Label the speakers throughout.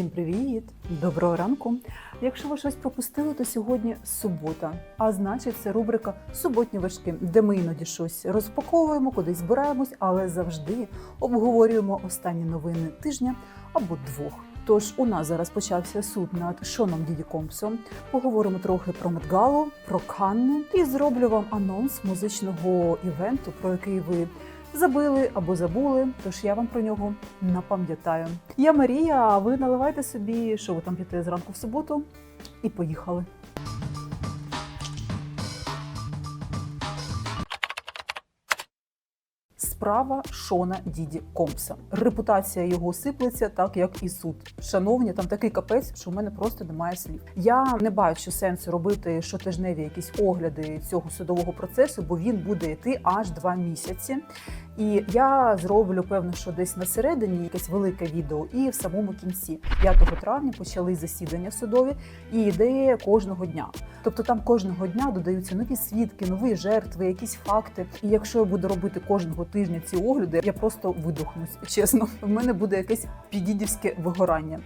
Speaker 1: Всім привіт! Доброго ранку! Якщо ви щось пропустили, то сьогодні субота. А значить, це рубрика Суботні вершки, де ми іноді щось розпаковуємо, кудись збираємось, але завжди обговорюємо останні новини тижня або двох. Тож у нас зараз почався суд над Шоном Діді Компсом. Поговоримо трохи про Медгалу, про Канни і зроблю вам анонс музичного івенту, про який ви забили або забули. Тож я вам про нього напам'ятаю. Я Марія. А ви наливайте собі, що ви там п'єте зранку в суботу, і поїхали. Справа Шона Діді Компса. Репутація його сиплеться, так як і суд. Шановні, там такий капець, що в мене просто немає слів. Я не бачу сенсу робити щотижневі якісь огляди цього судового процесу, бо він буде йти аж два місяці. І я зроблю певно, що десь на середині якесь велике відео, і в самому кінці 5 травня почали засідання судові і йде кожного дня. Тобто там кожного дня додаються нові свідки, нові жертви, якісь факти. І якщо я буду робити кожного тижня ці огляди, я просто видохнусь. Чесно, в мене буде якесь підідівське вигорання.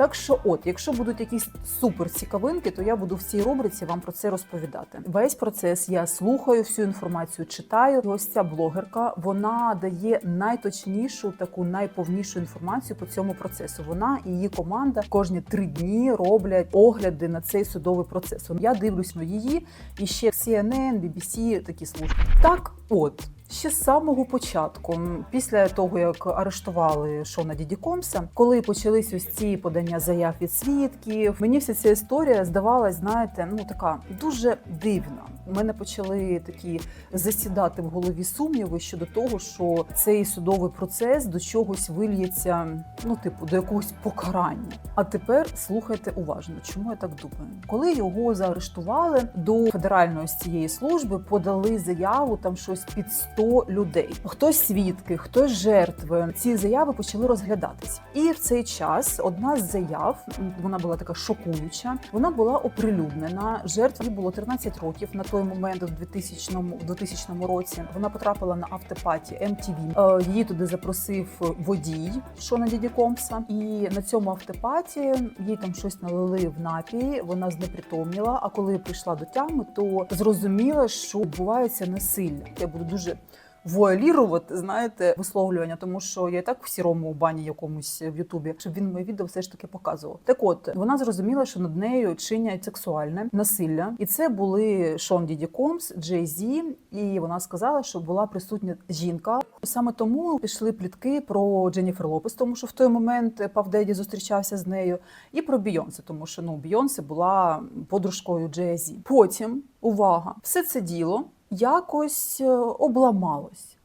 Speaker 1: Так що, от, якщо будуть якісь супер цікавинки, то я буду в цій рубриці вам про це розповідати. Весь процес я слухаю, всю інформацію читаю. Ось ця блогерка вона дає найточнішу, таку найповнішу інформацію по цьому процесу. Вона і її команда кожні три дні роблять огляди на цей судовий процес. Я дивлюсь на її і ще CNN, BBC, такі служби. Так, от. Ще з самого початку, після того як арештували Шона Діді Комса, коли почались ось ці подання заяв від свідків, мені вся ця історія здавалась, знаєте, ну така дуже дивна. У мене почали такі засідати в голові сумніви щодо того, що цей судовий процес до чогось вильється, ну типу, до якогось покарання. А тепер слухайте уважно, чому я так думаю. Коли його заарештували до федеральної цієї служби, подали заяву там щось під 100 людей. Хтось свідки, хтось жертви. Ці заяви почали розглядатись. І в цей час одна з заяв, вона була така шокуюча. Вона була оприлюднена. Жертві було 13 років на той момент, в 2000, в 2000 році. Вона потрапила на автопаті MTV. Е, Її туди запросив водій Шона Діді Компса. І на цьому автопаті їй там щось налили в напій. Вона знепритомніла. А коли прийшла до тями, то зрозуміла, що відбувається насилля. Я буду дуже вуалірувати, знаєте, висловлювання, тому що я і так в сірому бані якомусь в Ютубі, щоб він моє відео все ж таки показував. Так от вона зрозуміла, що над нею чинять сексуальне насилля, і це були Шон Діді Комс, Джей Зі, і вона сказала, що була присутня жінка. Саме тому пішли плітки про Дженніфер Лопес, тому що в той момент Пав Деді зустрічався з нею, і про Бійонсе, тому що ну Бійонсе була подружкою Джей Зі. Потім увага, все це діло якось е, обламалось.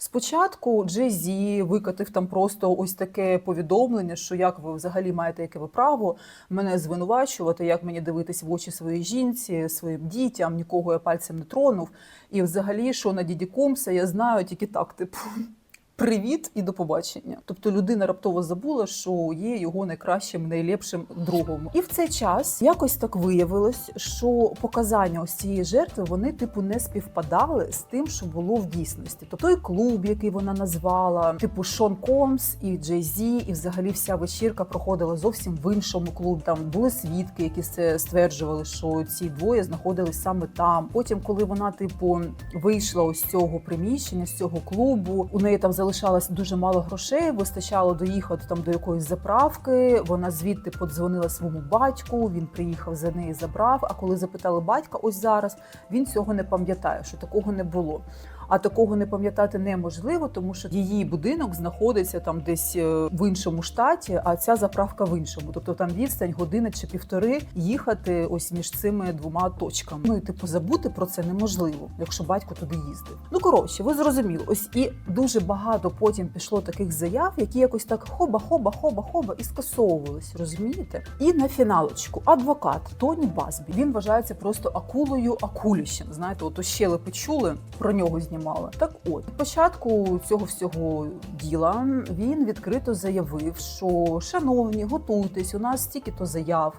Speaker 1: Спочатку Джей-Зі викатив там просто ось таке повідомлення, що як ви взагалі маєте яке ви право мене звинувачувати, як мені дивитись в очі своїй жінці, своїм дітям, нікого я пальцем не тронув. І взагалі, що на діді Комса я знаю тільки так, типу. Привіт і до побачення. Тобто людина раптово забула, що є його найкращим, найлепшим другом. І в цей час якось так виявилось, що показання ось цієї жертви вони типу не співпадали з тим, що було в дійсності. Тобто той клуб, який вона назвала, типу Шон Комс і Джей Зі, і взагалі вся вечірка проходила зовсім в іншому клубі. Там були свідки, які це стверджували, що ці двоє знаходились саме там. Потім, коли вона, типу, вийшла ось цього приміщення, з цього клубу, у неї там залишалось дуже мало грошей, вистачало доїхати там до якоїсь заправки. Вона звідти подзвонила своєму батьку. Він приїхав за неї, забрав. А коли запитали батька, ось зараз він цього не пам'ятає, що такого не було. А такого не пам'ятати неможливо, тому що її будинок знаходиться там десь е, в іншому штаті, а ця заправка в іншому. Тобто там відстань години чи півтори їхати ось між цими двома точками. Ну і типу забути про це неможливо, якщо батько туди їздив. Ну коротше, ви зрозуміли, ось і дуже багато потім пішло таких заяв, які якось так хоба, хоба, хоба, хоба і скасовувались. Розумієте? І на фіналочку адвокат Тоні Базбі він вважається просто акулою акулющем. Знаєте, от щелепи чули про нього знімали. Так от початку цього всього діла він відкрито заявив, що шановні, готуйтесь, у нас стільки то заяв.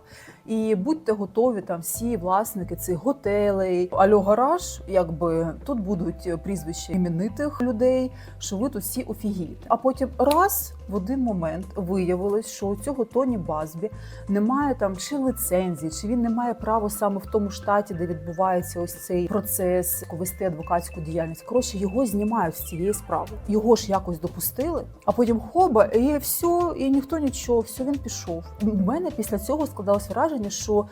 Speaker 1: І будьте готові, там всі власники цих готелей, альо гараж, якби тут будуть прізвища іменитих людей, що ви тут всі офігієте. А потім раз в один момент виявилось, що у цього Тоні Базбі немає там чи лицензії, чи він не має права саме в тому штаті, де відбувається ось цей процес вести адвокатську діяльність. Коротше, його знімають з цієї справи. Його ж якось допустили, а потім хоба, і все, і ніхто нічого, все він пішов. У мене після цього складалося враження, що.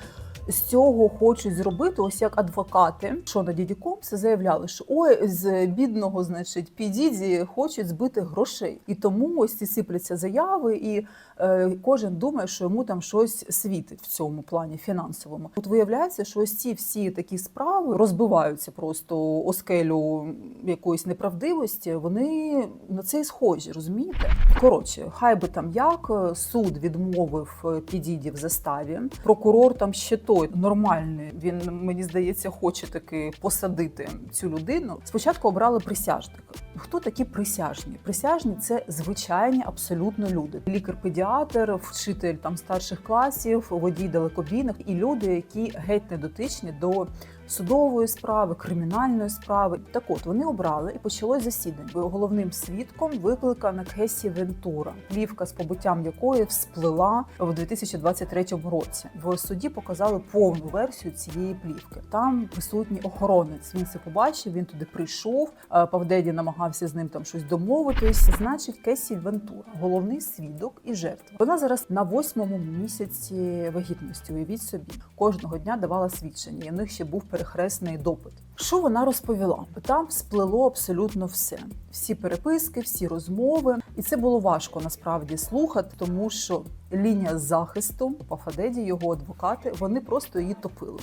Speaker 1: З цього хочуть зробити, ось як адвокати, що на Діді Компса заявляли, що ой, з бідного, значить, підіді хочуть збити грошей, і тому ось ці сипляться заяви, і е, кожен думає, що йому там щось світить в цьому плані фінансовому. От виявляється, що ось ці всі такі справи розбиваються просто о скелю якоїсь неправдивості. Вони на це і схожі, розумієте? Коротше, хай би там як суд відмовив підіді в заставі. Прокурор там ще той нормальний. Він мені здається, хоче таки посадити цю людину. Спочатку обрали присяжника. Хто такі присяжні? Присяжні це звичайні абсолютно люди. Лікар-педіатр, вчитель там старших класів, водій далекобійних і люди, які геть не дотичні до судової справи, кримінальної справи. Так от вони обрали і почалось засідання. Головним свідком викликана Кесі Вентура, плівка з побуттям якої всплила в 2023 році. В суді показали повну версію цієї плівки. Там присутній охоронець. Він це побачив. Він туди прийшов. Е, Павдеді намагався з ним там щось домовитись. Значить, Кесі Вентура, головний свідок і жертва. Вона зараз на восьмому місяці вагітності. Уявіть собі, кожного дня давала свідчення. І в них ще був перехресний допит. Що вона розповіла? Там сплело абсолютно все: всі переписки, всі розмови, і це було важко насправді слухати, тому що лінія захисту Пафадеді, його адвокати, вони просто її топили.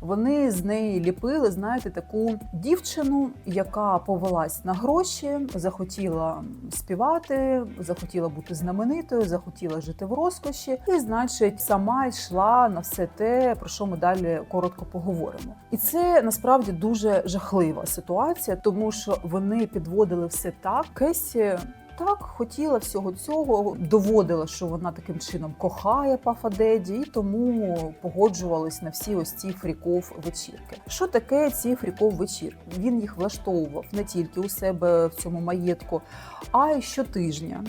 Speaker 1: Вони з неї ліпили, знаєте, таку дівчину, яка повелась на гроші, захотіла співати, захотіла бути знаменитою, захотіла жити в розкоші, і, значить, сама йшла на все те, про що ми далі коротко поговоримо. І це насправді дуже жахлива ситуація, тому що вони підводили все так. Кесі так хотіла всього цього, доводила, що вона таким чином кохає Пафадеді, і тому погоджувались на всі ось ці фріков вечірки. Що таке ці фріков вечірки? Він їх влаштовував не тільки у себе в цьому маєтку, а й щотижня.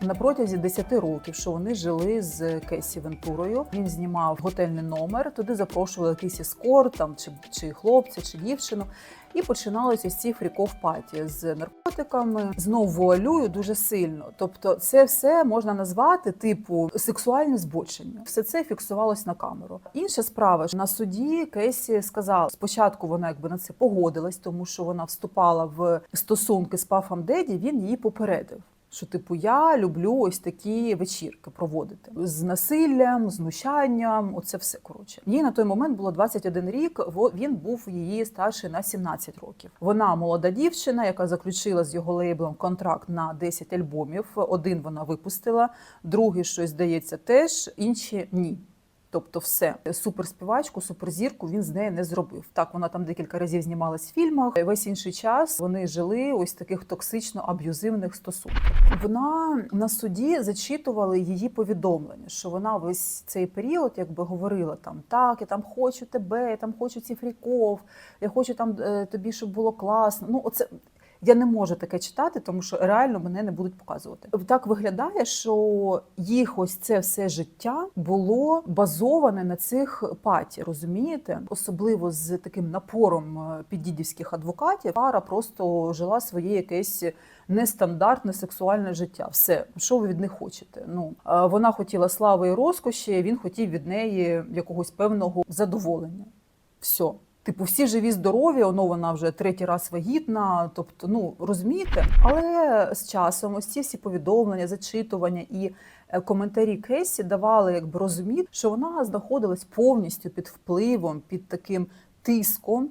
Speaker 1: На протязі 10 років, що вони жили з Кесі Вентурою, він знімав готельний номер. Туди запрошували якийсь ескорт, там чи, чи хлопця, чи дівчину. І починалися ці фріков-паті з наркотиками. Знову вуалюю дуже сильно. Тобто, це все можна назвати типу сексуальне збочення. Все це фіксувалось на камеру. Інша справа ж на суді Кесі сказала, спочатку вона якби на це погодилась, тому що вона вступала в стосунки з Пафом Деді. Він її попередив. Що, типу, я люблю ось такі вечірки проводити з насиллям, знущанням. Оце все коротше. Їй на той момент було 21 рік. Він був її старший на 17 років. Вона молода дівчина, яка заключила з його лейблом контракт на 10 альбомів. Один вона випустила, другий щось здається теж, інші ні. Тобто, все суперспівачку, суперзірку він з нею не зробив. Так вона там декілька разів знімалась в фільмах. Весь інший час вони жили ось таких токсично аб'юзивних стосунках. Вона на суді зачитували її повідомлення, що вона весь цей період, якби говорила там так, я там хочу тебе, я там хочу ці фріков, я хочу там е, тобі, щоб було класно. Ну, оце. Я не можу таке читати, тому що реально мене не будуть показувати. Так виглядає, що їх ось це все життя було базоване на цих паті, розумієте? Особливо з таким напором е, піддідівських адвокатів. Пара просто жила своє якесь нестандартне сексуальне життя. Все, що ви від них хочете? Ну е, вона хотіла слави і розкоші, він хотів від неї якогось певного задоволення. Все. Типу, всі живі, здорові, оно вона вже третій раз вагітна. Тобто, ну розумієте, але з часом ось ці всі повідомлення, зачитування і е, коментарі Кесі давали якби розуміти, що вона знаходилась повністю під впливом, під таким тиском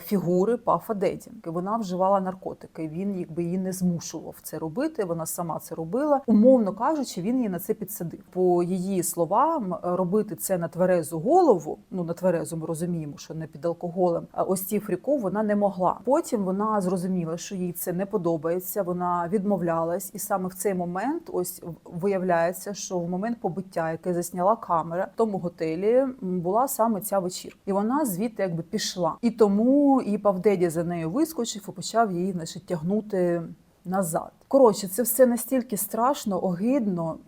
Speaker 1: фігури Пафа Деді. Вона вживала наркотики. Він якби її не змушував це робити. Вона сама це робила. Умовно кажучи, він її на це підсадив. По її словам, е, робити це на тверезу голову. Ну на тверезу ми розуміємо, що не під алкоголем. А ось ці фріку вона не могла. Потім вона зрозуміла, що їй це не подобається. Вона відмовлялась, і саме в цей момент ось виявляється, що в момент побиття, яке засняла камера в тому готелі, була саме ця вечірка. І вона звідти якби пішла. І тому і Павдеді за нею вискочив і почав її значить, тягнути назад. Коротше, це все настільки страшно, огидно.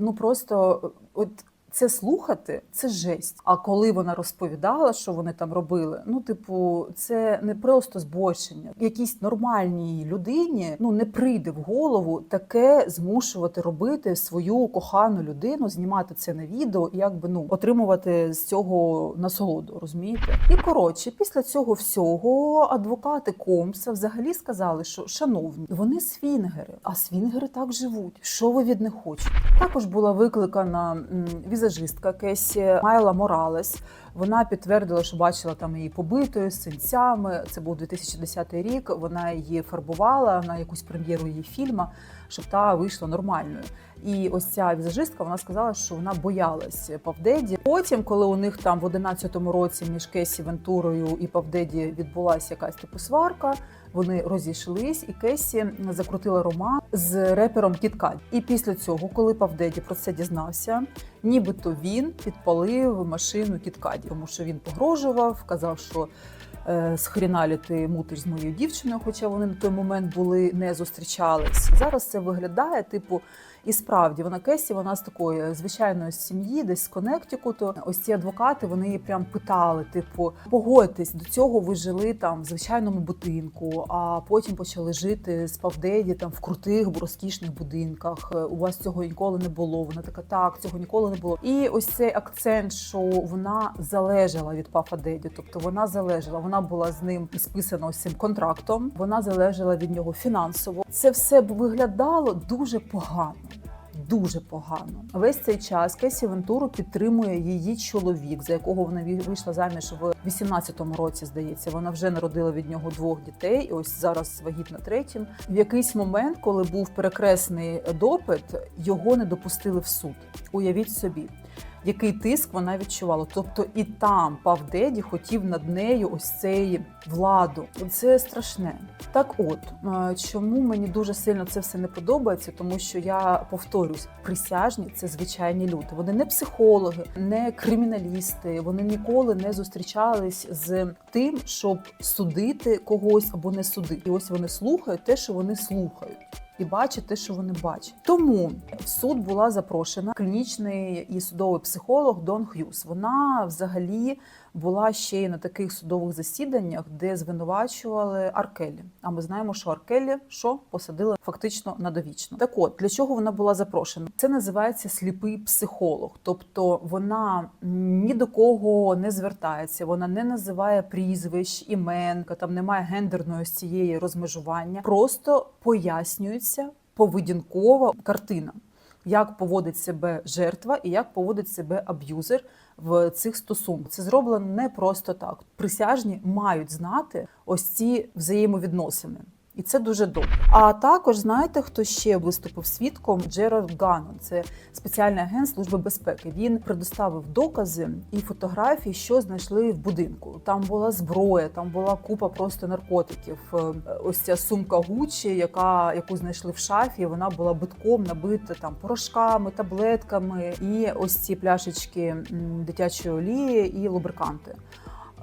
Speaker 1: Ну просто от. Це слухати це жесть. А коли вона розповідала, що вони там робили, ну типу, це не просто збочення. Якійсь нормальній людині ну не прийде в голову таке змушувати робити свою кохану людину, знімати це на відео і якби ну отримувати з цього насолоду. Розумієте? І коротше, після цього всього адвокати Комса взагалі сказали, що шановні, вони свінгери, а свінгери так живуть. Що ви від них хочете? Також була викликана м, візажистка Кесі Майла Моралес. Вона підтвердила, що бачила там її побитою з синцями. Це був 2010 рік. Вона її фарбувала на якусь прем'єру її фільма, щоб та вийшла нормальною. І ось ця візажистка вона сказала, що вона боялась Павдеді. Потім, коли у них там в 11-му році між Кесі Вентурою і Павдеді відбулася якась типу сварка. Вони розійшлись, і Кесі закрутила роман з репером Кіткат. І після цього, коли Павдеді про це дізнався, нібито він підпалив машину Кіткаді, тому що він погрожував, казав, що е, схріналі ти мутиш з моєю дівчиною, хоча вони на той момент були не зустрічались. Зараз це виглядає, типу, і справді вона Кесі, вона з такої звичайної сім'ї, десь з Коннектикуту. Ось ці адвокати вони її прям питали: типу, погодьтесь, до цього ви жили там в звичайному будинку, а потім почали жити з Павдеді там в крутих, розкішних будинках. Е, У вас цього ніколи не було. Вона така, так, цього ніколи не було. І ось цей акцент, що вона залежала від Пафа Деді, тобто вона залежала, вона була з ним списана ось цим контрактом. Вона залежала від нього фінансово. Це все виглядало дуже погано. Дуже погано. Весь цей час Кесі Вентуру підтримує її чоловік, за якого вона вийшла заміж в 18-му році. Здається, вона вже народила від нього двох дітей. І ось зараз вагітна третім. В якийсь момент, коли був перекресний допит, його не допустили в суд. Уявіть собі. Який тиск вона відчувала? Тобто і там Павдеді хотів над нею ось цей владу. Це страшне. Так, от е, чому мені дуже сильно це все не подобається, тому що я повторюсь, присяжні це звичайні люди. Вони не психологи, не криміналісти. Вони ніколи не зустрічались з тим, щоб судити когось або не судити. І ось вони слухають те, що вони слухають. І бачить те, що вони бачать. Тому в суд була запрошена клінічний і судовий психолог Дон Х'юз. Вона взагалі була ще й на таких судових засіданнях, де звинувачували Аркелі. А ми знаємо, що Аркелі що посадили фактично на довічно. Так от для чого вона була запрошена? Це називається сліпий психолог, тобто вона ні до кого не звертається, вона не називає прізвищ, імен, там немає гендерної цієї розмежування, просто пояснюється поведінкова картина. Як поводить себе жертва і як поводить себе аб'юзер в цих стосунках. Це зроблено не просто так. Присяжні мають знати ось ці взаємовідносини. І це дуже добре. А також знаєте, хто ще виступив свідком? Джерард Ганнон. Це спеціальний агент служби безпеки. Він предоставив докази і фотографії, що знайшли в будинку. Там була зброя, там була купа просто наркотиків. Е, Ось ця сумка Гуччі, яка яку знайшли в шафі. Вона була битком набита там порошками, таблетками, і ось ці пляшечки дитячої олії і лубриканти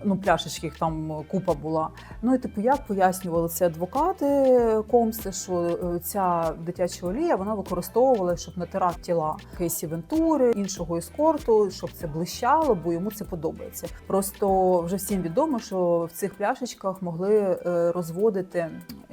Speaker 1: ну, пляшечки їх там купа була. Ну і типу, як пояснювали це адвокати Комси, що е, ця дитяча олія вона використовувала, щоб натирати тіла Кейсі Вентури, іншого ескорту, щоб це блищало, бо йому це подобається. Просто вже всім відомо, що в цих пляшечках могли е, розводити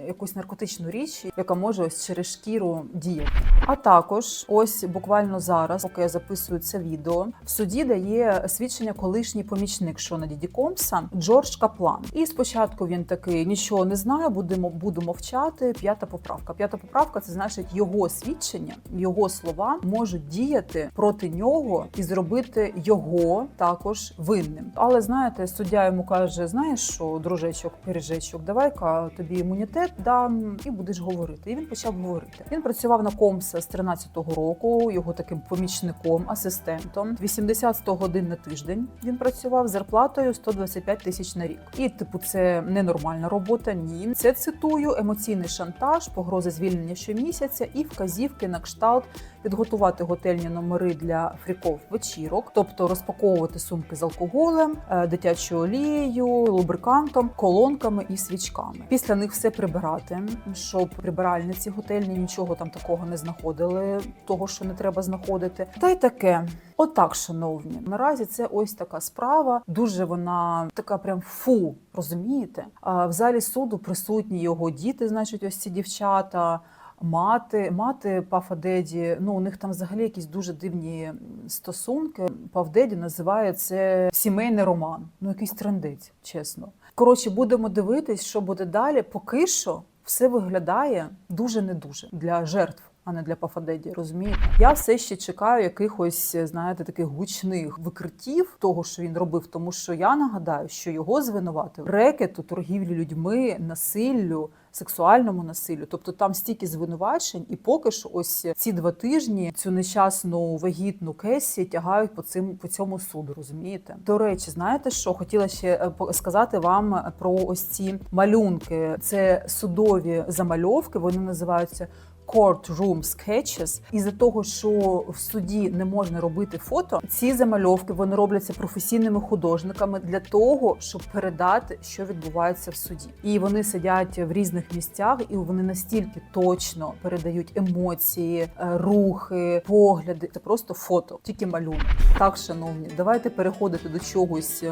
Speaker 1: якусь наркотичну річ, яка може ось через шкіру діяти. А також ось буквально зараз, поки я записую це відео, в суді дає свідчення колишній помічник Шона Діді Комса, Комса Джордж Каплан. І спочатку він такий нічого не знає, будемо буду мовчати. П'ята поправка. П'ята поправка це значить його свідчення, його слова можуть діяти проти нього і зробити його також винним. Але знаєте, суддя йому каже: знаєш що, дружечок, пиріжечок, давай-ка тобі імунітет дам і будеш говорити. І він почав говорити. Він працював на комса з 13-го року, його таким помічником, асистентом. 80-100 годин на тиждень він працював з зарплатою 125 тисяч на рік. І типу, це ненормальна робота. Ні, це цитую емоційний шантаж, погрози звільнення щомісяця і вказівки на кшталт підготувати готельні номери для фріков вечірок, тобто розпаковувати сумки з алкоголем, е, дитячою олією, лубрикантом, колонками і свічками. Після них все прибирати, щоб прибиральниці готельні нічого там такого не знаходили, того що не треба знаходити. Та й таке. Отак, шановні, наразі це ось така справа. Дуже вона така, прям фу, розумієте? А в залі суду присутні його діти, значить, ось ці дівчата. Мати, мати Пафа Деді, ну у них там взагалі якісь дуже дивні стосунки. Паф Деді називає це сімейний роман. Ну якийсь трендець, чесно. Коротше, будемо дивитись, що буде далі. Поки що все виглядає дуже не дуже для жертв. А не для Пафадеді, розумієте? Я все ще чекаю якихось, знаєте, таких гучних викриттів того, що він робив, тому що я нагадаю, що його звинуватив рекету, торгівлі людьми, насиллю, сексуальному насиллю. Тобто там стільки звинувачень, і поки що, ось ці два тижні цю нещасну вагітну Кесі тягають по цим по цьому суду. Розумієте? До речі, знаєте що? Хотіла ще е, сказати вам про ось ці малюнки. Це судові замальовки. Вони називаються. Courtroom Sketches. із-за того, що в суді не можна робити фото, ці замальовки вони робляться професійними художниками для того, щоб передати, що відбувається в суді. І вони сидять в різних місцях, і вони настільки точно передають емоції, е, рухи, погляди. Це просто фото, тільки малюнок. Так, шановні, давайте переходити до чогось.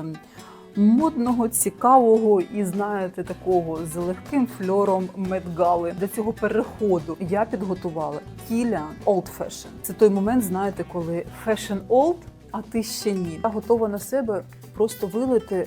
Speaker 1: Модного, цікавого і знаєте, такого з легким фльором медгали. До цього переходу я підготувала Кіля Old Fashion. Це той момент, знаєте, коли fashion old, а ти ще ні. Я готова на себе просто вилити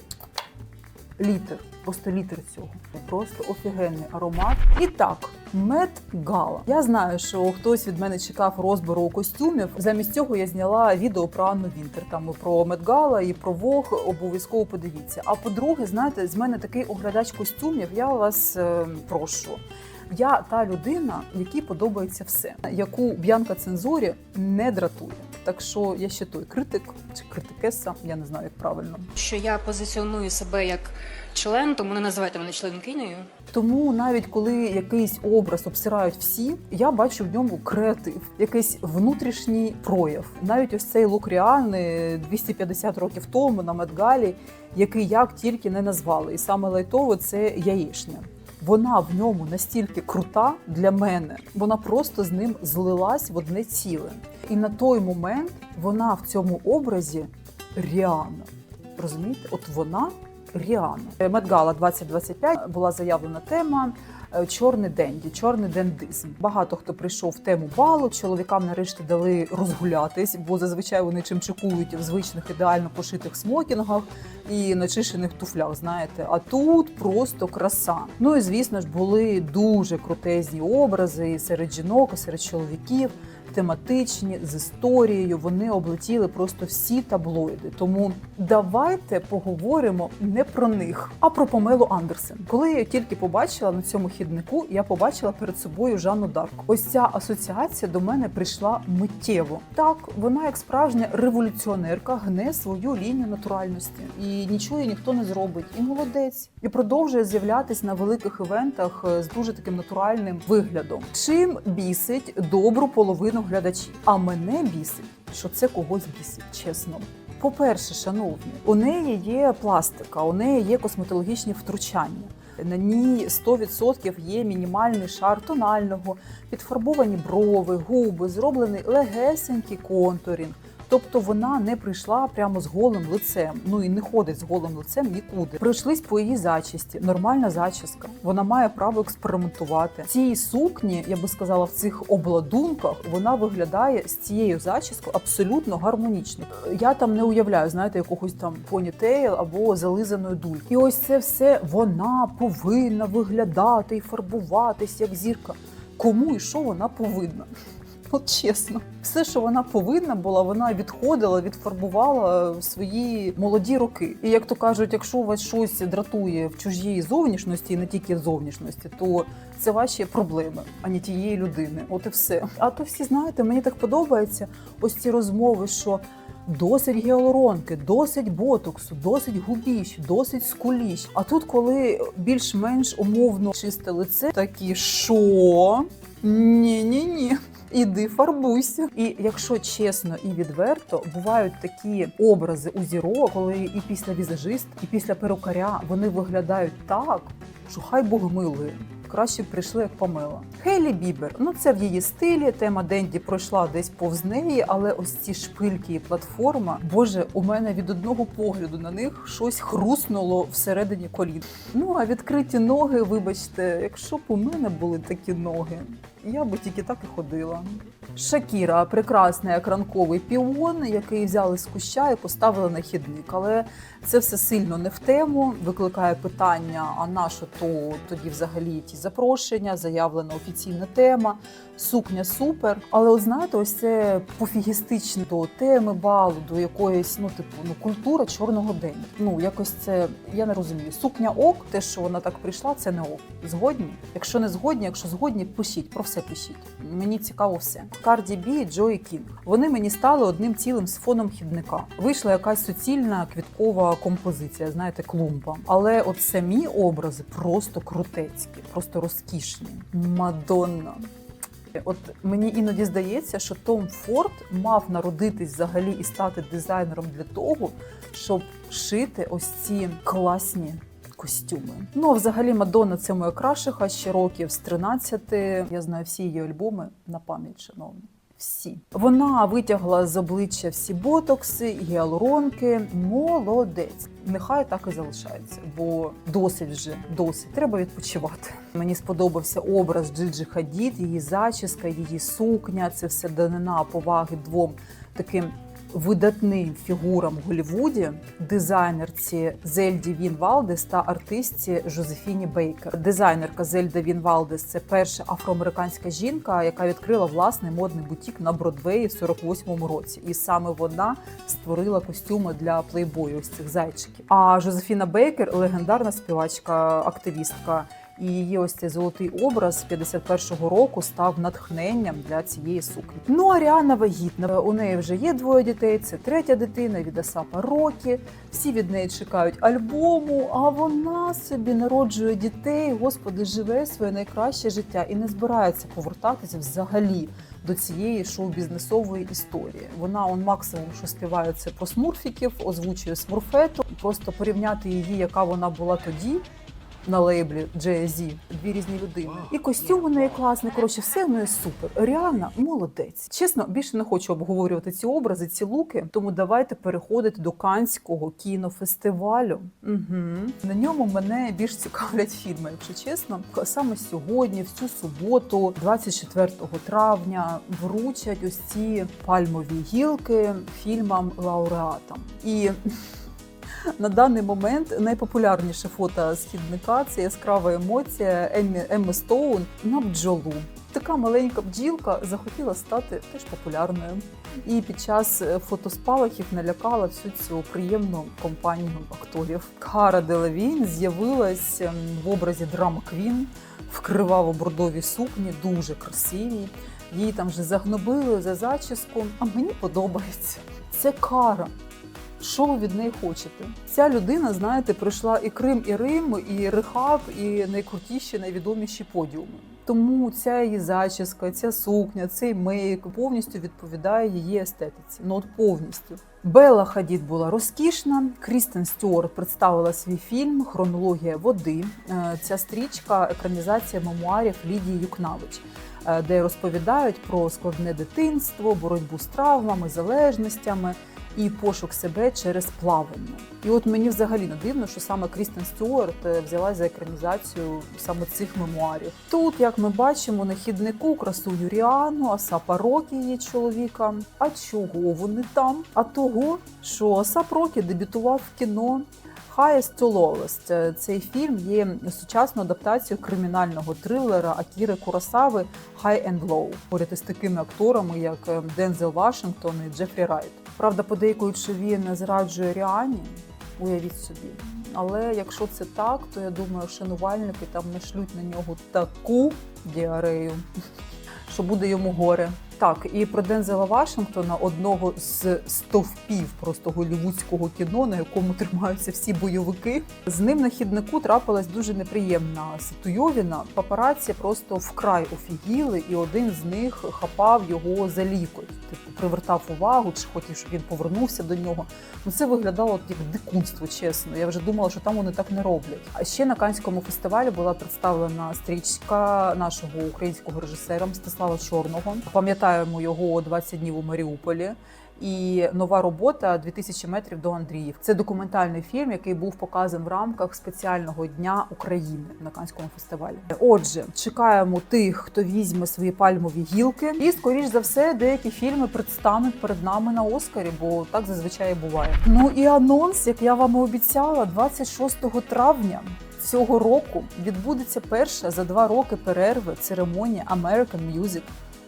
Speaker 1: літр, просто літр цього. Просто офігенний аромат. І так, Мед Гала. Я знаю, що хтось від мене чекав розбору костюмів. Замість цього я зняла відео про Анну Вінтер. Там і про Мед Гала і про Вог. Обов'язково подивіться. А по-друге, знаєте, з мене такий оглядач костюмів. Я вас е, прошу. Я та людина, якій подобається все, яку Б'янка цензурі не дратує. Так що я ще той критик чи критикеса, я не знаю, як правильно.
Speaker 2: що я позиціоную себе як член, тому не називайте мене членкинею.
Speaker 1: Тому навіть коли якийсь образ обсирають всі, я бачу в ньому креатив, якийсь внутрішній прояв. Навіть ось цей лук Ріани 250 років тому на Медгалі, який як тільки не назвали, і саме лайтово це яєчня. Вона в ньому настільки крута для мене, вона просто з ним злилась в одне ціле. І на той момент вона в цьому образі Ріана. Розумієте, от вона Ріана. Медгала 2025 була заявлена тема. е, Чорний денді, чорний дендизм. Багато хто прийшов в тему балу. Чоловікам нарешті дали розгулятись, бо зазвичай вони чимчикують в звичних ідеально пошитих смокінгах і начишених туфлях. Знаєте, а тут просто краса. Ну і звісно ж були дуже крутезні образи серед жінок, серед чоловіків тематичні з історією. Вони облетіли просто всі таблоїди. Тому давайте поговоримо не про них, а про Помелу Андерсен. Коли я тільки побачила на цьому хіднику, я побачила перед собою Жанну Дарк. Ось ця асоціація до мене прийшла миттєво. Так, вона як справжня революціонерка гне свою лінію натуральності, і нічого ніхто не зробить. І молодець, і продовжує з'являтись на великих івентах е, з дуже таким натуральним виглядом. Чим бісить добру половину глядачів. А мене бісить, що це когось бісить, чесно. По-перше, шановні, у неї є пластика, у неї є косметологічні втручання. На ній 100% є мінімальний шар тонального, підфарбовані брови, губи, зроблений легесенький контурінг. Тобто вона не прийшла прямо з голим лицем. Ну і не ходить з голим лицем нікуди. Пройшлись по її зачісті. Нормальна зачіска. Вона має право експериментувати. Цій сукні, я би сказала, в цих обладунках вона виглядає з цією зачіскою абсолютно гармонічно. Я там не уявляю, знаєте, якогось там понітейл або зализаної дульки. І ось це все вона повинна виглядати і фарбуватись як зірка. Кому і що вона повинна? От чесно, все, що вона повинна була, вона відходила, відфарбувала свої молоді роки. І як то кажуть, якщо у вас щось дратує в чужій зовнішності, і не тільки в зовнішності, то це ваші проблеми, а не тієї людини. От і все. А то всі знаєте, мені так подобається ось ці розмови, що. Досить гіалуронки, досить ботоксу, досить губіщ, досить скуліщ. А тут, коли більш-менш умовно чисте лице, такі що? Ні, ні, ні. Іди фарбуйся. І якщо чесно і відверто, бувають такі образи у зірок, коли і після візажист, і після перукаря вони виглядають так, що хай Бог милує. Краще прийшли як Памела. Хейлі Бібер. Ну це в її стилі. Тема Денді пройшла десь повз неї, але ось ці шпильки і платформа. Боже, у мене від одного погляду на них щось хруснуло всередині колін. Ну а відкриті ноги, вибачте, якщо б у мене були такі ноги, я би тільки так і ходила. Шакіра прекрасний як ранковий піон, який взяли з куща і поставили на хідник. Але це все сильно не в тему, викликає питання: а на що то тоді взагалі ті запрошення, заявлена офіційна тема, сукня супер. Але от знаєте, ось це пофігістичне до теми балу, до якоїсь, ну типу, ну культура чорного день. Ну якось це я не розумію. Сукня ок, те, що вона так прийшла, це не ок. Згодні? Якщо не згодні, якщо згодні, пишіть про все пишіть. Мені цікаво все. Карді Бі і Джої Кінг. Вони мені стали одним цілим з фоном хідника. Вийшла якась суцільна квіткова композиція, знаєте, клумба. Але от самі образи просто крутецькі, просто розкішні. Мадонна. От мені іноді здається, що Том Форд мав народитись взагалі і стати дизайнером для того, щоб шити ось ці класні костюми. Ну а взагалі Мадонна це моя крашиха ще років з 13. Я знаю всі її альбоми на пам'ять, шановні. Всі вона витягла з обличчя всі ботокси, гіалуронки. Молодець. Нехай так і залишається, бо досить вже досить. Треба відпочивати. Мені сподобався образ Джиджи Хадід, її зачіска, її сукня. Це все данина поваги двом таким видатним фігурам в Голлівуді, дизайнерці Зельді Він Валдес та артистці Жозефіні Бейкер. Дизайнерка Зельда Він Валдес це перша афроамериканська жінка, яка відкрила власний модний бутік на Бродвеї в 48-му році. І саме вона створила костюми для плейбою ось цих зайчиків. А Жозефіна Бейкер легендарна співачка, активістка. І її ось цей золотий образ 51-го року став натхненням для цієї сукні. Ну а Ріана вагітна. У неї вже є двоє дітей. Це третя дитина від Асапа Рокі. Всі від неї чекають альбому. А вона собі народжує дітей. Господи, живе своє найкраще життя і не збирається повертатися взагалі. До цієї шоу-бізнесової історії вона он максимум, що співає це про смурфіків, озвучує смурфету. Просто порівняти її, яка вона була тоді, на лейблі Jay-Z. дві різні людини. І костюм у неї класний. Коротше, все в неї супер. Реально молодець. Чесно, більше не хочу обговорювати ці образи, ці луки. Тому давайте переходити до Канського кінофестивалю. Угу. На ньому мене більш цікавлять фільми, якщо чесно. Саме сьогодні, в цю суботу, 24 травня, вручать ось ці пальмові гілки фільмам лауреатам. І на даний момент найпопулярніше фото східника це яскрава емоція Еммі, Емми Стоун на бджолу. Така маленька бджілка захотіла стати теж популярною. І під час е, фотоспалахів налякала всю цю приємну компанію акторів. Кара Делевін з'явилась ем, в образі драма Квін в криваво-бордовій сукні, дуже красивій. Її там вже загнобили за зачіску. А мені подобається. Це кара. Що ви від неї хочете? Ця людина, знаєте, пройшла і Крим, і Рим, і Рехаб, і найкрутіші, найвідоміші подіуми. Тому ця її зачіска, ця сукня, цей мейк повністю відповідає її естетиці. Ну от повністю. Белла Хадід була розкішна. Крістен Стюарт представила свій фільм Хронологія води. Е, Ця стрічка екранізація мемуарів Лідії Юкнавич. е, де розповідають про складне дитинство, боротьбу з травмами, залежностями і пошук себе через плавання. І от мені взагалі не дивно, що саме Крістен Стюарт е, взялась за екранізацію саме цих мемуарів. Тут, як ми бачимо, на хіднику красуню Ріану, Асапа Рокі її чоловіка. А чого вони там? А того, що Асап Рокі дебютував в кіно Highest to Lowest. Цей фільм є сучасною адаптацією кримінального трилера Акіри Курасави High and Low, поряд із такими акторами, як е, Дензел Вашингтон і Джефрі Райт. Правда, подейкують, що він зраджує Ріані, уявіть собі. Але якщо це так, то я думаю, шанувальники там нашлють на нього таку діарею, що буде йому горе. Так, і про Дензела Вашингтона, одного з стовпів просто голівудського кіно, на якому тримаються всі бойовики. З ним на хіднику трапилась дуже неприємна ситуйовіна. Папараці просто вкрай офігіли, і один з них хапав його за лікоть, типу привертав увагу, чи хотів, щоб він повернувся до нього. Ну це виглядало як дикунство, чесно. Я вже думала, що там вони так не роблять. А ще на Канському фестивалі була представлена стрічка нашого українського режисера Мстислава Чорного. Пам'ятаємо його «20 днів у Маріуполі. І нова робота «2000 метрів до Андріїв. Це документальний фільм, який був показаний в рамках спеціального дня України на Канському фестивалі. Отже, чекаємо тих, хто візьме свої пальмові гілки, і скоріш за все, деякі фільми предстануть перед нами на Оскарі, бо так зазвичай буває. Ну і анонс, як я вам і обіцяла, 26 травня. Цього року відбудеться перша за два роки перерви церемонія American Music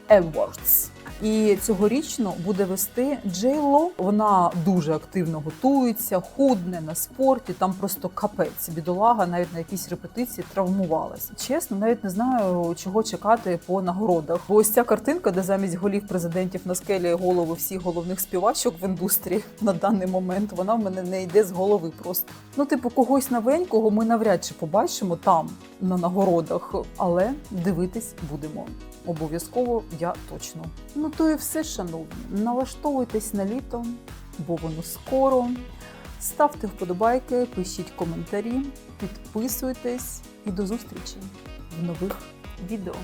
Speaker 1: Awards. І цьогорічно буде вести Джей Ло. Вона дуже активно готується, худне на спорті. Там просто капець. Бідолага навіть на якійсь репетиції травмувалась. Чесно, навіть не знаю, чого чекати по нагородах. Бо ось ця картинка, де замість голів президентів на скелі голови всіх головних співачок в індустрії на даний момент, вона в мене не йде з голови просто. Ну, типу, когось новенького ми навряд чи побачимо там на нагородах, але дивитись будемо. Обов'язково я точно. Ну то і все, шановні. Налаштовуйтесь на літо, бо воно скоро. Ставте вподобайки, пишіть коментарі, підписуйтесь і до зустрічі в нових відео.